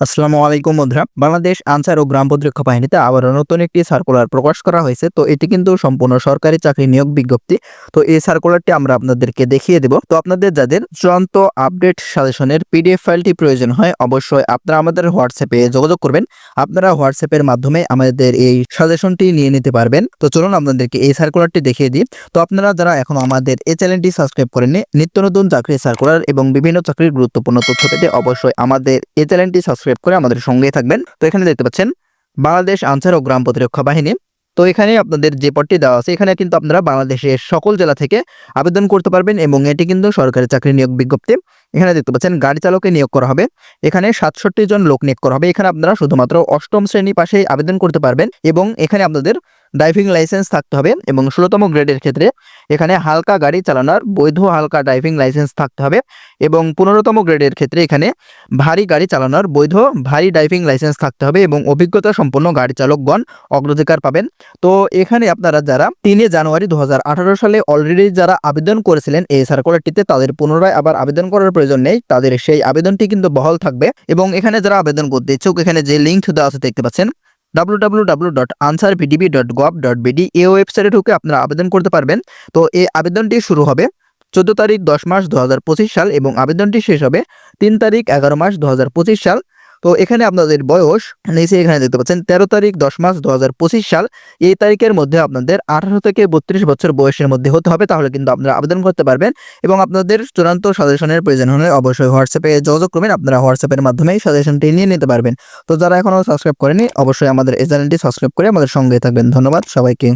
আসসালামু আলাইকুম বন্ধুরা। বাংলাদেশ আনসার ও গ্রাম প্রতিরক্ষা বাহিনীতে আবারও নতুন একটি সার্কুলার প্রকাশ করা হয়েছে। তো এটি কিন্তু সম্পূর্ণ সরকারি চাকরি নিয়োগ বিজ্ঞপ্তি। তো এই সার্কুলারটি আমরা আপনাদেরকে দেখিয়ে দেব। তো আপনাদের যাদের চূড়ান্ত আপডেট সাজেশনের পিডিএফ ফাইলটি প্রয়োজন হয়, অবশ্যই আপনারা আমাদের হোয়াটসঅ্যাপে যোগাযোগ করবেন। আপনারা হোয়াটসঅ্যাপের মাধ্যমে আমাদের এই সাজেশনটি নিয়ে নিতে পারবেন। তো চলুন আপনাদেরকে এই সার্কুলারটি দেখিয়ে দিই। তো আপনারা যারা এখনও আমাদের এই চ্যানেলটি সাবস্ক্রাইব করেননি, নিত্য নতুন চাকরির সার্কুলার এবং বিভিন্ন চাকরির গুরুত্বপূর্ণ তথ্য পেতে অবশ্যই আমাদের এই চ্যানেলটি সাবস্ক্রাইব করে আমাদের সঙ্গেই থাকবেন। তো এখানে দেখতে পাচ্ছেন, বাংলাদেশ আনসার ও গ্রাম প্রতিরক্ষা বাহিনী। তো এখানে আপনাদের যে পদটি দেওয়া আছে, এখানে কিন্তু আপনারা বাংলাদেশের সকল জেলা থেকে আবেদন করতে পারবেন এবং এটি কিন্তু সরকারি চাকরি নিয়োগ বিজ্ঞপ্তি। এখানে দেখতে পাচ্ছেন, গাড়ি চালকে নিয়োগ করা হবে। এখানে সাতষট্টি জন লোক নিয়োগ করা হবে। এখানে আপনারা শুধুমাত্র অষ্টম শ্রেণি পাশে আবেদন করতে পারবেন এবং এখানে আপনাদের ড্রাইভিং লাইসেন্স থাকতে হবে এবং ষোলোতম গ্রেডের ক্ষেত্রে এখানে হালকা গাড়ি চালানোর বৈধ হালকা ড্রাইভিং লাইসেন্স থাকতে হবে এবং পনেরোতম গ্রেডের ক্ষেত্রে এখানে ভারী গাড়ি চালানোর বৈধ ভারী ড্রাইভিং লাইসেন্স থাকতে হবে এবং অভিজ্ঞতা সম্পন্ন গাড়ি চালকগণ অগ্রাধিকার পাবেন। তো এখানে আপনারা যারা তিনে জানুয়ারি দু হাজার আঠারো সালে অলরেডি যারা আবেদন করেছিলেন এই সার্কুলারটিতে তাদের পুনরায় আবার আবেদন করার প্রয়োজন নেই। তাদের সেই আবেদনটি কিন্তু বহাল থাকবে এবং এখানে যারা আবেদন করতে ইচ্ছুক, এখানে যে লিঙ্ক দেওয়া আছে দেখতে পাচ্ছেন। www.ansarpdb.gov.bd এই ওয়েবসাইটে ঢুকে আপনারা আবেদন করতে পারবেন। তো এই আবেদনটি শুরু হবে চোদ্দ তারিখ দশ মাস দু হাজার পঁচিশ সাল এবং আবেদনটি শেষ হবে তিন তারিখ এগারো মাস দু হাজার পঁচিশ সাল। তো এখানে আপনাদের বয়স নিচে এখানে দেখতে পাচ্ছেন, তেরো তারিখ দশ মাস দু হাজার পঁচিশ সাল। এই তারিখের মধ্যে আপনাদের আঠারো থেকে বত্রিশ বছর বয়সের মধ্যে হতে হবে, তাহলে কিন্তু আপনারা আবেদন করতে পারবেন এবং আপনাদের চূড়ান্ত সাজেশনের প্রয়োজন হলে অবশ্যই হোয়াটসঅ্যাপে যোগাযোগ করবেন, আপনারা হোয়াটসঅ্যাপের মাধ্যমেই সাজেশনটি নিয়ে নিতে পারবেন। তো যারা এখনও সাবস্ক্রাইব করেনি, অবশ্যই আমাদের এই চ্যানেলটি সাবস্ক্রাইব করে আমাদের সঙ্গে থাকবেন। ধন্যবাদ সবাইকে।